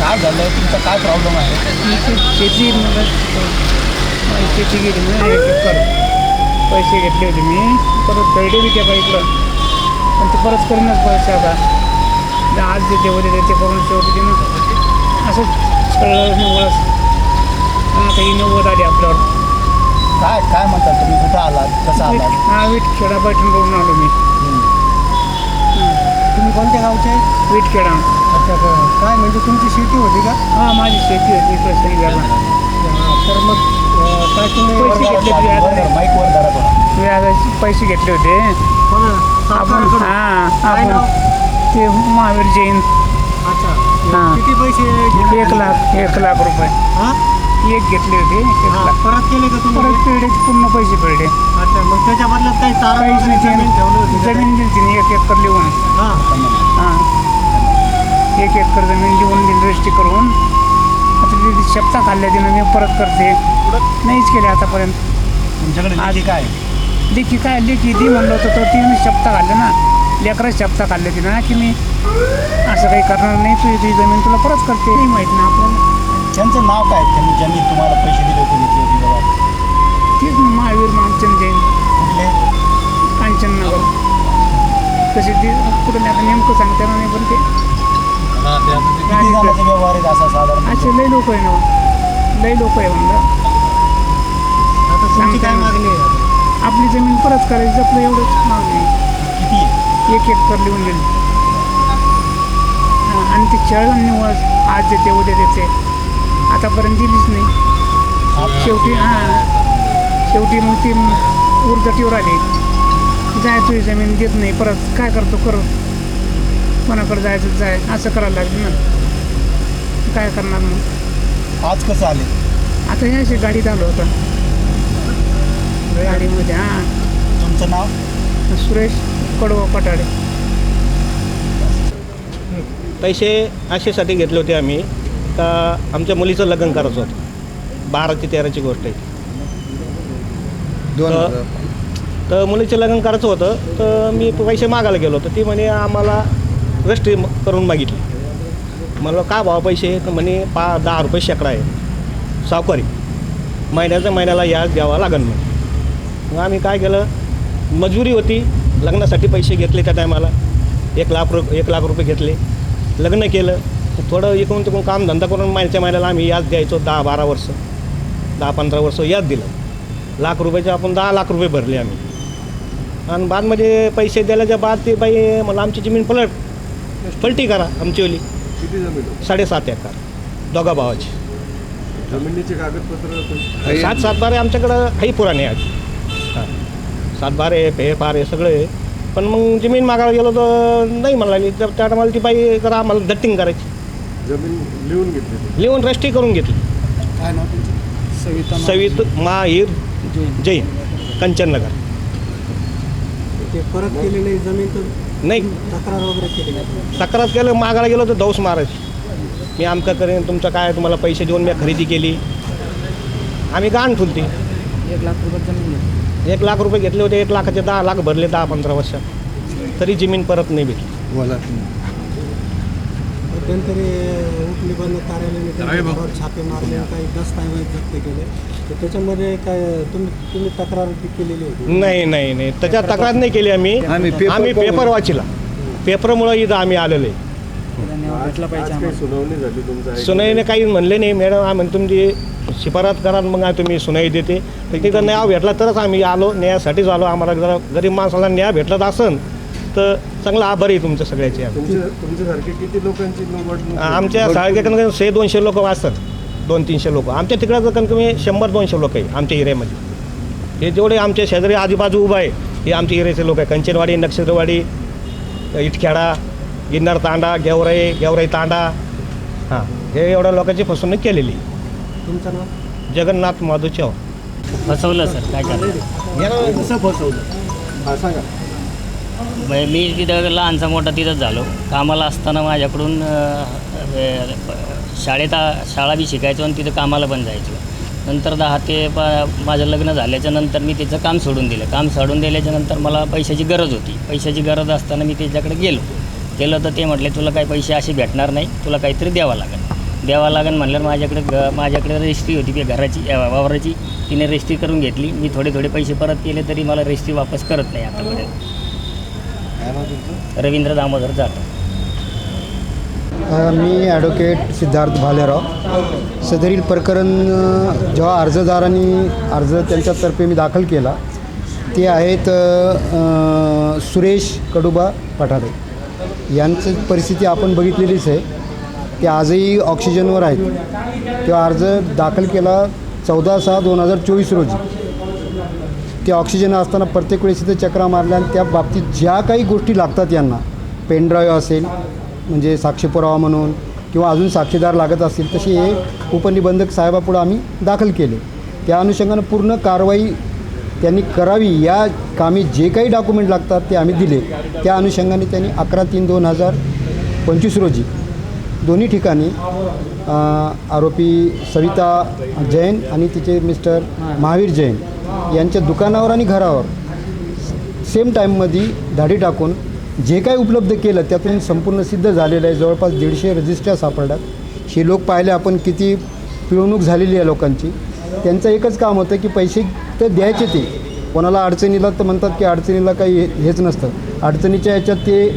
काय झालं तुमचा काय प्रॉब्लेम आहे? माझी शेती गेली पैसे घेतले होते मी. परत गैडे बी त्या बाईकडं पण ते परत करूनच पैसे आता. जे आज देते उद्या देते करून शेवटी ते मग असं छळलं निवळच आणि आता ही नव्वद आली आपल्यावर. काय काय म्हणतात तुम्ही? कुठं आलात? कसं आलात? हा वीट खेडा करून आलो मी. कोणत्या गावचे? वीट खेडा अच्छा काय म्हणजे तुमची शेती होती का? हा माझी शेती होती इकडं श्रीगाला तर मग काय तुम्ही पैसे घेतले वर धरा थोडा. व्याजाचे पैसे घेतले होते. आपण हां आपण ते महावीर जैन. हां. किती पैसे एक लाख एक लाख रुपये. हा? एक घेतले होते एक हा, लाख. परत केले का तुम्ही? परत पेढे पूर्ण पैसे पेढे अच्छा मग त्याच्या बदल्यात काही तारा काहीच वगैरे नाही जमीन ठेवली होती का? जमीन दिली तिने एक एकर लिहून. हा. हां. एक एकर जमीन लिहून दिली रजिस्ट्री करून. आता तिथे शब्दा खाल्ल्या तिनं मी परत करते. नाहीच केले आतापर्यंत. तुमच्याकडे लेखी काय? लेखी काय? लेखी ती म्हणलं होतं तर तिने शब्द खाल्ले ना. लेकरच शब्द खाल्ले तिनं ना की मी असं काही करणार नाही तू तुझी जमीन तुला परत करते. नाही माहीत ना आपल्याला. त्यांचं नाव काय? त्यांनी ज्यांनी तुम्हाला पैसे दिले होते बाबा तीच महावीर मामचंद जैन. तसे ते कुठं नाही आता नेमकं सांगता येणार नाही पण ते किती जणांचा व्यवहार आहे असा साधारण? असे लई लोक आहे ना. लई लोक आहे म्हणलं. आता तुमची काय. मागणी आहे? आपली जमीन परत करायची आपलं एवढंच मागणी आहे. किती? आहे? एक एकर लिहून दिली हां आणि ते चळण निवळ आज देते उद्या देते. आतापर्यंत दिलीच नाही. शेवटी हां. शेवटी मग ती उर्जटीवर आली. जाय तुझी जमीन देत नाही परत काय करतो कर? कोणाकडे जायचं जाय असं करायला लागलं ना. काय करणार मग? आज कसं आले? आता हे अशी गाडीत आलो होतं. गाडीमध्ये हां. तुमचं नाव? सुरेश कडवा पटाडे पैसे अशासाठी घेतले होते आम्ही. का आमच्या मुलीचं लग्न करायचं होतं. बारा ते तेराची गोष्ट आहे. तर- तर मुलीचं लग्न करायचं होतं तर मी पैसे मागायला गेलो होतो. ती म्हणे आम्हाला रजिस्ट्री करून मागितली. मला का भावा पैसे? तर म्हणे पा दहा रुपये शेकडा आहे. सावकारी. महिन्याच्या महिन्याला याज द्यावा लागेल मग मग आम्ही काय केलं मजुरी होती लग्नासाठी पैसे घेतले त्या टायमाला. एक लाख रु एक लाख रुपये घेतले. लग्न केलं. थोडं इकडून तिकडून काम धंदा करून महिन्याच्या महिन्याला आम्ही याज द्यायचो दहा बारा वर्ष दहा पंधरा वर्ष याज दिलं. लाख रुपयाचे आपण दहा लाख रुपये भरले आम्ही. आणि बादमध्ये पैसे दिल्याच्या बाद ते बाई मला आमची जमीन पलट. पलटी करा आमचीवाली किती जमीन साडेसात एकर. दोघा भावाची. जमिनीचे कागदपत्र सात सात बारे आमच्याकडं काही पुराणे आज हां. सात बारे हे फार हे सगळे. आहे. पण मग जमीन मागायला गेलो तर नाही म्हणाली. तर त्या टायमाला ती बाई जरा आम्हाला दट्टिंग करायची. जमीन लिहून घेतली ती लिहून रजिस्ट्री करून घेतली. काय नाव सविता सवित महाहीर जैन. कंचननगर ते परत केलेली जमीन तर नाही. तक्रार वगैरे केली नाही तक्रार केलं मागायला गेलो तर दौस मारायची मी आमका करेन तुमचं काय तुम्हाला पैसे देऊन मी खरेदी केली. आम्ही गाण ठुलती. एक लाख रुपये जमीन घेतली. एक लाख रुपये घेतले होते एक लाखाचे दहा लाख भरले दहा पंधरा वर्षात. तरी जमीन परत नाही भेटली. मध्यंतरी उपनिबंध कार्यालयाने त्यांच्या घरावर छापे मारले काही दस्तऐवज जप्त केले. तर त्याच्यामध्ये काय तुम्ही तुम्ही तक्रार ती केलेली होती नाही नाही नाही. त्याच्यात तक्रार नाही केली आम्ही. आम्ही पेपर वाचिला. पेपरमुळं इथं आम्ही आलेलो आहे. सुनाईने काही म्हणले नाही. मॅडम आम्ही तुमची शिफारत करा मग आम्ही तुम्ही सुनाई देते. तर तिथं न्याय भेटला तरच आम्ही आलो. न्यायासाठीच आलो. आम्हाला जरा गरीब माणसाला न्याय भेटला असन. तर चांगला आभार आहे तुमच्या सगळ्याचे आम्ही. तुमच्या तुमच्यासारखे किती लोकांची निवडणूक आमच्या शाळेकडून शे दोनशे लोक वाचतात. दोन तीनशे लोक. आमच्या तिकडं कमी कमी शंभर दोनशे लोक आहे आमच्या एरियामध्ये. हे जेवढे आमचे शेजारी आजूबाजू उभा आहे हे आमच्या एरियाचे लोक आहे. कंचनवाडी नक्षत्रवाडी इटखेडा गिन्नार तांडा गेवराई गेवराई तांडा. हां हे एवढ्या लोकांची फसवणूक केलेली तुमचं नाव? जगन्नाथ माधव चव्हाण. फसवलं सर. काय कसं फसवलं? हा सांगा. म्हणजे मी तिथं लहानचा मोठा तिथंच झालो. कामाला असताना माझ्याकडून शाळेत आ- शाळा बी शिकायचो आणि तिथं कामाला पण जायचो. नंतर दहा ते प माझं लग्न झाल्याच्यानंतर मी तिचं काम सोडून दिलं. काम सोडून दिल्याच्या नंतर मला पैशाची गरज होती. पैशाची गरज असताना मी त्याच्याकडे गेलो. गेलो तर ते म्हटले तुला काही पैसे असे भेटणार नाही. तुला काहीतरी द्यावं लागेल. द्यावा लागेल म्हणल्यावर माझ्याकडे ग माझ्याकडे रजिस्ट्री होती की घराची वावराची. तिने रजिस्ट्री करून घेतली. मी थोडे थोडे पैसे परत केले तरी मला रजिस्ट्री वापस करत नाही आतापर्यंत. रवींद्र दामोदर जाधव. मी ॲडव्होकेट सिद्धार्थ भालेराव. सदरील प्रकरण जेव्हा अर्जदारांनी अर्ज त्यांच्यातर्फे मी दाखल केला ते आहेत अ, सुरेश कडुबा पठारे. यांची परिस्थिती आपण बघितलेलीच आहे. ते आजही ऑक्सिजनवर आहेत. तेव्हा अर्ज दाखल केला चौदा सहा दोन हजार चोवीस रोजी. ते ऑक्सिजन असताना प्रत्येक वेळेस इथं चक्रा मारल्या आणि त्या बाबतीत ज्या काही गोष्टी लागतात यांना पेनड्राईव्ह असेल म्हणजे साक्षी पुरावा म्हणून किंवा अजून साक्षीदार लागत असतील तसे हे उपनिबंधक साहेबापुढं आम्ही दाखल केले. त्या अनुषंगानं पूर्ण कारवाई त्यांनी करावी या कामी जे काही डॉक्युमेंट लागतात ते आम्ही दिले. त्या अनुषंगाने त्यांनी अकरा तीन दोन हजार पंचवीस रोजी दोन्ही ठिकाणी आरोपी सविता जैन आणि तिचे मिस्टर महावीर जैन यांच्या दुकानावर आणि घरावर सेम टाईममध्ये धाडी टाकून जे काही उपलब्ध केलं त्यातून संपूर्ण सिद्ध झालेलं आहे. जवळपास दीडशे रजिस्टर सापडल्यात. हे लोक पाहिले आपण किती पिळवणूक झालेली आहे लोकांची. त्यांचं एकच काम होतं की पैसे तर द्यायचे ते. कोणाला अडचणीला तर म्हणतात की अडचणीला काही हे- हेच नसतं. अडचणीच्या याच्यात ते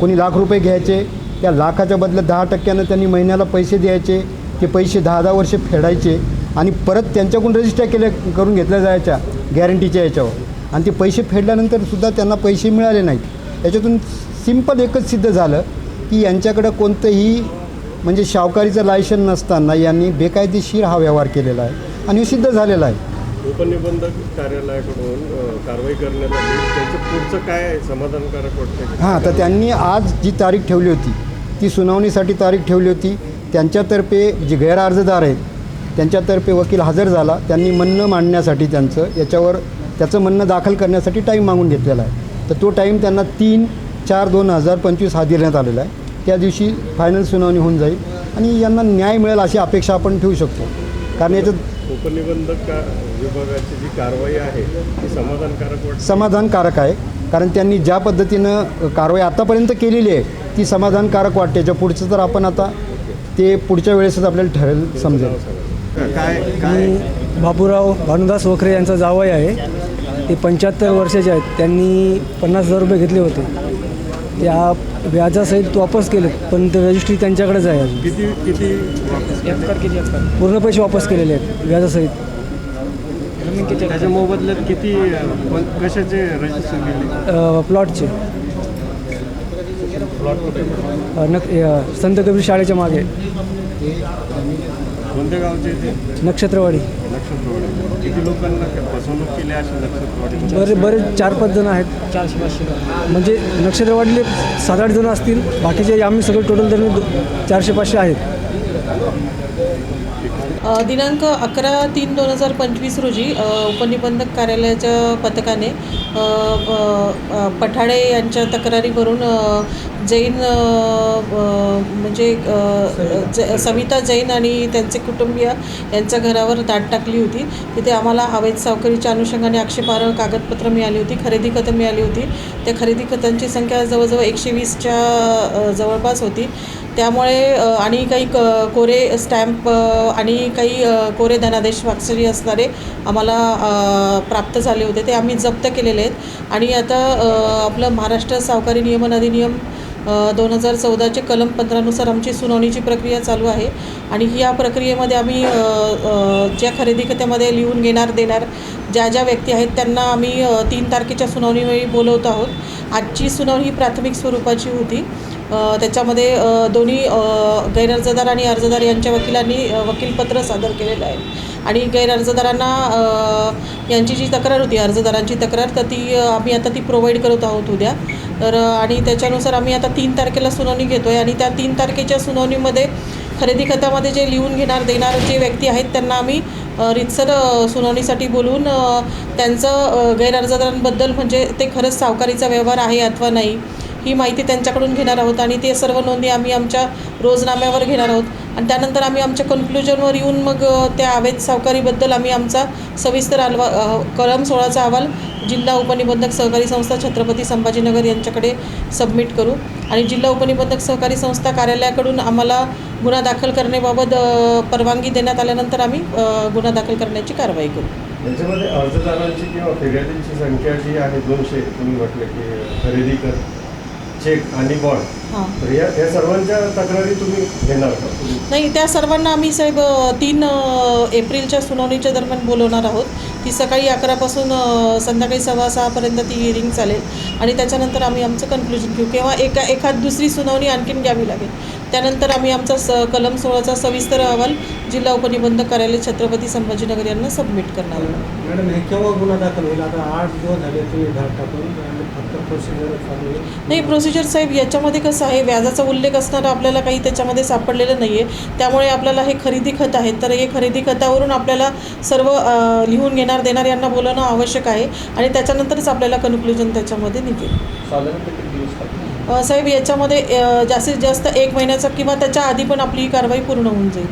कोणी लाख रुपये घ्यायचे त्या लाखाच्या बदल्यात दहा टक्क्यानं त्यांनी महिन्याला पैसे द्यायचे ते पैसे दहा दहा वर्ष फेडायचे. आणि परत त्यांच्याकडून रजिस्टर केल्या करून घेतल्या जायच्या गॅरंटीच्या याच्यावर. आणि ते पैसे फेडल्यानंतर सुद्धा त्यांना पैसे मिळाले नाहीत. याच्यातून सिंपल एकच सिद्ध झालं की यांच्याकडं कोणतंही म्हणजे शावकारीचं लायसन नसताना यांनी बेकायदेशीर हा व्यवहार केलेला आहे. आणि हे सिद्ध झालेला आहे. उपनिबंधक कार्यालयाकडून कारवाई करण्यात आली. त्यांचं पुढचं काय? समाधानकारक वाटतं हां तर त्यांनी आज जी तारीख ठेवली होती ती सुनावणीसाठी तारीख ठेवली होती. त्यांच्यातर्फे जे गैर अर्जदार आहेत त्यांच्यातर्फे वकील हजर झाला. त्यांनी म्हणणं मांडण्यासाठी त्यांचं याच्यावर त्याचं म्हणणं दाखल करण्यासाठी टाईम मागून घेतलेला आहे. तर तो टाईम त्यांना तीन चार दोन हजार पंचवीस हा देण्यात आलेला आहे. त्या दिवशी फायनल सुनावणी होऊन जाईल आणि यांना न्याय मिळेल अशी अपेक्षा आपण ठेवू शकतो. कारण याच्यात उपनिबंधक का विभागाची जी कारवाई आहे ती समाधानकारक समाधानकारक आहे. कारण त्यांनी ज्या पद्धतीनं कारवाई आतापर्यंत केलेली आहे ती समाधानकारक वाटते. याच्या पुढचं तर आपण आता ते पुढच्या वेळेसच आपल्याला ठरेल समजेल. काय काय? मी बापूराव भानुदास वखरे यांचा जावई आहे. ते पंच्याहत्तर वर्षाचे आहेत. त्यांनी पन्नास हजार रुपये घेतले होते. त्या व्याजासहित वापस केले पण ते रजिस्ट्री त्यांच्याकडेच आहे अजून. किती किती वापस पूर्ण पैसे वापस केलेले आहेत व्याजासहित. त्याच्या मोबदल्यात किती कशाचे रजिस्टर केले? अ, प्लॉटचे अ, नक अ, संत कबीर शाळेच्या मागे. कोणत्या गावचे ते? नक्षत्रवाडी. नक्षत्रवाडी. किती लोकांना फसवणूक केली अशी नक्षत्रवाडी? बरे बरेच चार पाच जण आहेत. चारशे पाचशे म्हणजे नक्षत्रवाडीले सात आठ जण असतील. बाकीचे आम्ही सगळे टोटल दो- चारशे पाचशे आहेत. दिनांक अकरा तीन दोन हजार पंचवीस रोजी उपनिबंधक कार्यालयाच्या पथकाने पठाडे यांच्या तक्रारीवरून जैन म्हणजे ज सविता जैन आणि त्यांचे कुटुंबीय यांच्या घरावर दाट टाकली होती. तिथे आम्हाला अवैध सावकारीच्या अनुषंगाने आक्षेपार्ह कागदपत्र मिळाली होती खरेदी खतं मिळाली होती. त्या खरेदी खतांची संख्या जवळजवळ एकशे वीसच्या जवळपास होती. त्यामुळे आणि काही क कोरे स्टॅम्प आणि काही कोरे धनादेश स्वाक्षरी असणारे आम्हाला प्राप्त झाले होते. ते आम्ही जप्त केलेले आहेत. आणि आता आपलं महाराष्ट्र सावकारी नियमन अधिनियम दोन हजार चौदाचे कलम पंधरानुसार आमची सुनावणीची प्रक्रिया चालू आहे. आणि या प्रक्रियेमध्ये आम्ही ज्या खरेदी खात्यामध्ये लिहून घेणार देणार ज्या ज्या व्यक्ती आहेत त्यांना आम्ही तीन तारखेच्या सुनावणीवेळी बोलवत आहोत. आजची सुनावणी ही प्राथमिक स्वरूपाची होती. त्याच्यामध्ये दोन्ही गैरअर्जदार आणि अर्जदार यांच्या वकिलांनी वकीलपत्र सादर केलेलं आहे. आणि गैरअर्जदारांना यांची जी तक्रार होती अर्जदारांची तक्रार तर ती आम्ही आता ती प्रोव्हाइड करत आहोत उद्या. तर आणि त्याच्यानुसार आम्ही आता तीन तारखेला सुनावणी घेतो आहे आणि त्या तीन तारखेच्या सुनावणीमध्ये खरेदी खतामध्ये जे लिहून घेणार देणार जे व्यक्ती आहेत त्यांना आम्ही रितसर सुनावणीसाठी बोलून त्यांचं गैरअर्जदारांबद्दल म्हणजे ते खरंच सावकारीचा व्यवहार आहे अथवा नाही ही माहिती त्यांच्याकडून घेणार आहोत आणि ते सर्व नोंदी आम्ही आमच्या रोजनाम्यावर घेणार आहोत. आणि त्यानंतर आम्ही आमच्या कन्क्लुजनवर येऊन मग त्या अवैध सावकारीबद्दल आम्ही आमचा सविस्तर अलवा कलम सोळाचा अहवाल जिल्हा उपनिबंधक सहकारी संस्था छत्रपती संभाजीनगर यांच्याकडे सबमिट करू. आणि जिल्हा उपनिबंधक सहकारी संस्था कार्यालयाकडून आम्हाला गुन्हा दाखल करण्याबाबत परवानगी देण्यात आल्यानंतर आम्ही गुन्हा दाखल करण्याची कारवाई करू. याच्यामध्ये अर्जदारांची किंवा फिर्यादींची संख्या जी आहे दोनशे तुम्ही म्हटलं की खरेदी कर चेक आणि बॉन्ड हां. तर या या सर्वांच्या तक्रारी तुम्ही घेणार का? तुम्ही नाही त्या सर्वांना आम्ही साहेब तीन अ, एप्रिलच्या सुनावणीच्या दरम्यान बोलवणार आहोत. ती सकाळी अकरापासून अ, संध्याकाळी सव्वा सहापर्यंत ती हिअरिंग चालेल. आणि त्याच्यानंतर आम्ही आमचं कन्क्लुजन घेऊ. किंवा एका एखाद दुसरी सुनावणी आणखीन घ्यावी लागेल. त्यानंतर आम्ही आमचा स कलम सोळाचा सविस्तर अहवाल जिल्हा उपनिबंधक कार्यालय छत्रपती संभाजीनगर यांना सबमिट करणार आहोत. मॅडम हे केव्हा गुन्हा दाखल होईल? आता आठ दिवस झाले तुम्ही धाड टाकून आणि नाही प्रोसिजर साहेब याच्यामध्ये कसं आहे व्याजाचा उल्लेख असणारं आपल्याला काही त्याच्यामध्ये सापडलेलं नाही आहे त्यामुळे आपल्याला हे खरेदी खत आहे तर हे खरेदी खतावरून आपल्याला सर्व लिहून घेणार देणार यांना बोलवणं आवश्यक आहे. आणि त्याच्यानंतरच आपल्याला कन्क्लुजन त्याच्यामध्ये निघेल. साहेब याच्यामध्ये जास्तीत जास्त एक महिन्याचा किंवा त्याच्या आधी पण आपली ही कारवाई पूर्ण होऊन जाईल.